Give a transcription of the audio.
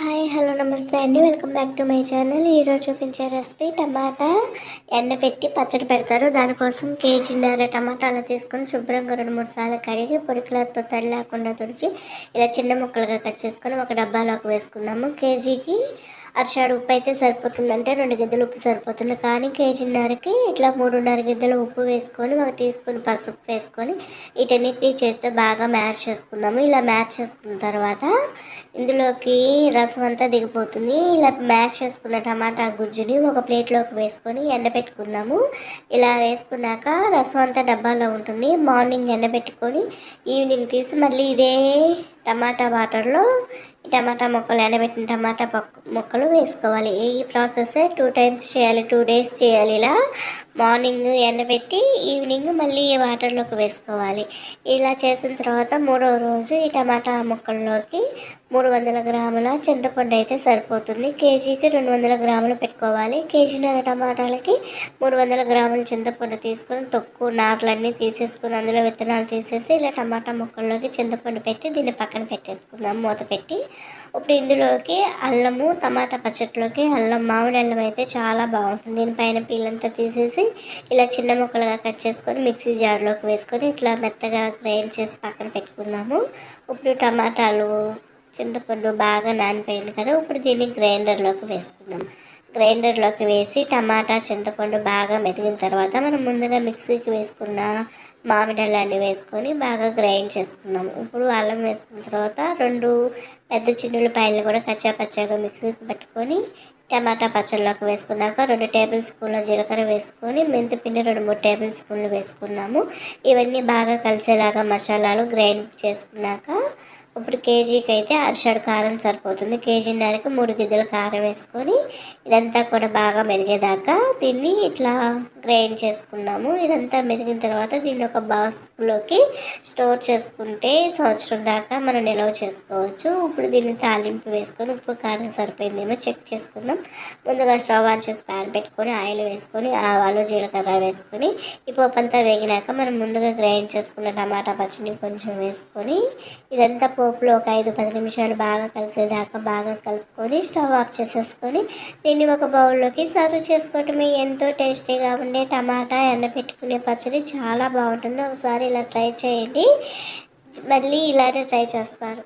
Hi. Hi hello నమస్తే అండి. Welcome back to my channel. ఈరోజు చూపించే రెసిపీ టమాటా ఎండ పెట్టి పచ్చడి పెడతారు. దానికోసం కేజీన్నర టమాటాలు తీసుకొని శుభ్రంగా రెండు మూడు సార్లు కడిగి క్లాత్తో తడి లేకుండా తుడిచి ఇలా చిన్న ముక్కలుగా కట్ చేసుకొని ఒక డబ్బాలోకి వేసుకుందాము. కేజీకి అరచాడు ఉప్పు అయితే సరిపోతుందంటే రెండు గిద్దలు ఉప్పు సరిపోతుంది. కానీ కేజీన్నరకి ఇట్లా మూడున్నర గిద్దలు ఉప్పు వేసుకొని ఒక టీ స్పూన్ పసుపు వేసుకొని వీటన్నిటిని చేతితో బాగా మ్యాచ్ చేసుకుందాము. ఇలా మ్యాచ్ చేసుకున్న తర్వాత ఇందులోకి రసం అంతా దిగిపోతుంది. ఇలా మ్యాష్ చేసుకున్న టమాటా గుజ్జుని ఒక ప్లేట్లోకి వేసుకొని ఎండబెట్టుకుందాము. ఇలా వేసుకున్నాక రసం అంతా డబ్బాలో ఉంటుంది. మార్నింగ్ ఎండబెట్టుకొని ఈవినింగ్ తీసి మళ్ళీ ఇదే టమాటా వాటర్లో టమాటా మొక్కలు ఎండబెట్టిన టమాటా మొక్కలు వేసుకోవాలి. ఈ ప్రాసెస్ టూ టైమ్స్ చేయాలి. టూ డేస్ చేయాలి ఇలా. మార్నింగ్ ఎండబెట్టి ఈవినింగ్ మళ్ళీ వాటర్లోకి వేసుకోవాలి. ఇలా చేసిన తర్వాత మూడో రోజు ఈ టమాటా మొక్కల్లోకి మూడు వందల గ్రాముల చింతపండు అయితే సరిపోతుంది. కేజీకి రెండు వందల గ్రాములు పెట్టుకోవాలి. కేజీన్నర టమాటాలకి మూడు వందల గ్రాముల చింతపండు తీసుకొని తొక్కు నార్లన్నీ తీసేసుకుని అందులో విత్తనాలు తీసేసి ఇలా టమాటా మొక్కల్లోకి చింతపండు పెట్టి దీన్ని పక్కన పెట్టేసుకుందాం. మూత పెట్టి ఇప్పుడు ఇందులోకి అల్లము టమాటా పచ్చట్లోకి అల్లం మామిడి అల్లం అయితే చాలా బాగుంటుంది. దీనిపైన పీలంతా తీసేసి ఇలా చిన్న ముక్కలుగా కట్ చేసుకొని మిక్సీ జార్లోకి వేసుకొని ఇట్లా మెత్తగా గ్రైండ్ చేసి పక్కన పెట్టుకుందాము. ఇప్పుడు టమాటాలు చింతపండు బాగా నానిపోయింది కదా ఇప్పుడు దీన్ని గ్రైండర్లోకి వేసుకుందాం. గ్రైండర్లోకి వేసి టమాటా చింతపండు బాగా మెదిగిన తర్వాత మనం ముందుగా మిక్సీకి వేసుకున్న మామిడాలన్నీ వేసుకొని బాగా గ్రైండ్ చేసుకుందాం. ఇప్పుడు అల్లం వేసుకున్న తర్వాత రెండు పెద్ద చిన్నులపాయలు కూడా కచ్చా పచ్చాగా మిక్సీకి పెట్టుకొని టమాటా పచ్చళ్ళలోకి వేసుకున్నాక రెండు టేబుల్ స్పూన్ల జీలకర్ర వేసుకొని మెంతిపిండి రెండు మూడు టేబుల్ స్పూన్లు వేసుకున్నాము. ఇవన్నీ బాగా కలిసేలాగా మసాలాలు గ్రైండ్ చేసుకున్నాక ఇప్పుడు కేజీకి అయితే అరిషాడు కారం సరిపోతుంది. కేజీన్నరకు మూడు గిద్దలు కారం వేసుకొని ఇదంతా కూడా బాగా మెరిగేదాకా దీన్ని ఇట్లా గ్రైండ్ చేసుకున్నాము ఇదంతా మెరిగిన తర్వాత దీన్ని ఒక బాక్స్లోకి స్టోర్ చేసుకుంటే సంవత్సరం దాకా మనం నిల్వ చేసుకోవచ్చు. ఇప్పుడు దీన్ని తాలింపు వేసుకొని ఉప్పు కారం సరిపోయిందేమో చెక్ చేసుకుందాం. ముందుగా స్టవ్ ఆన్ చేసి ప్యాన్ పెట్టుకొని ఆయిల్ వేసుకొని ఆవాలు జీలకర్ర వేసుకొని ఈ పప్పు అంతా వేగినాక మనం ముందుగా గ్రైండ్ చేసుకున్న టమాటా పచ్చిని కొంచెం వేసుకొని ఇదంతా పోపులో ఒక ఐదు పది నిమిషాలు బాగా కలిసేదాకా బాగా కలుపుకొని స్టవ్ ఆఫ్ చేసేసుకొని దీన్ని ఒక బౌల్లోకి సర్వ్ చేసుకోవటమే ఎంతో టేస్టీగా ఉండే టమాటా ఎండ పెట్టుకునే పచ్చడి చాలా బాగుంటుంది. ఒకసారి ఇలా ట్రై చేయండి. మళ్ళీ ఇలానే ట్రై చేస్తారు.